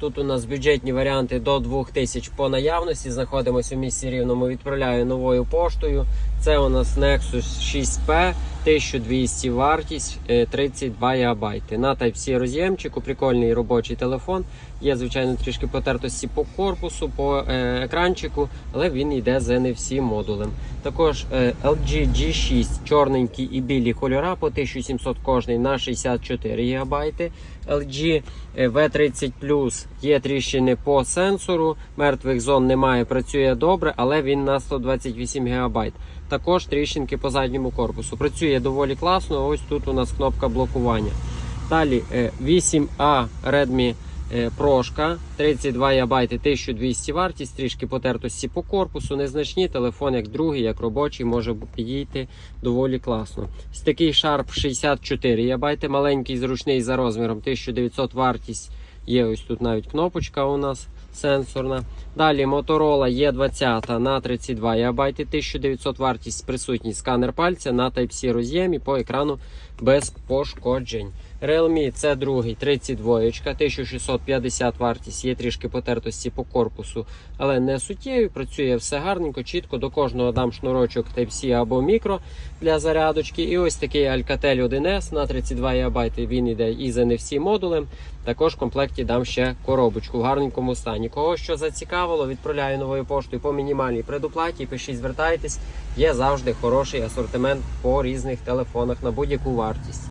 Тут у нас бюджетні варіанти до 2000 по наявності. Знаходимося у місті Рівному. Відправляю новою поштою. Це у нас Nexus 6P, 1200 вартість, е, 32 ГБ. На Type-C роз'ємчику, прикольний робочий телефон. Є, звичайно, трішки потертості по корпусу, по е, екранчику, але він йде з NFC модулем. Також е, LG G6, чорненькі і білі кольора по 1700 кожний на 64 ГБ. LG е, V30 Plus є тріщини по сенсору, мертвих зон немає, працює добре, але він на 128 ГБ. Також тріщинки по задньому корпусу. Працює доволі класно. Ось тут у нас кнопка блокування. Далі е, 8A Redmi е, Прошка 32 ГБ 1200 вартість, трішки потертості по корпусу, незначні. Телефон як другий, як робочий, може підійти доволі класно. Ось такий Sharp 64 ГБ, маленький, зручний за розміром, 1900 вартість. Є ось тут навіть кнопочка у нас сенсорна. Далі Motorola E20 на 32 ГБ, 1900 вартість, присутність сканер пальця на Type-C роз'ємі по екрану без пошкоджень. Realme це другий 32, 1650 вартість, є трішки потертості по корпусу, але не суттєві. Працює все гарненько, чітко. До кожного дам шнурочок Type-C або мікро для зарядочки. І ось такий Alcatel 1S на 32 ГБ. Він йде із NFC модулем. Також в комплекті дам ще коробочку в гарненькому стані. Кого що зацікавило, відправляю новою поштою по мінімальній предоплаті. Пишіть, звертайтесь. Є завжди хороший асортимент по різних телефонах на будь-яку вартість.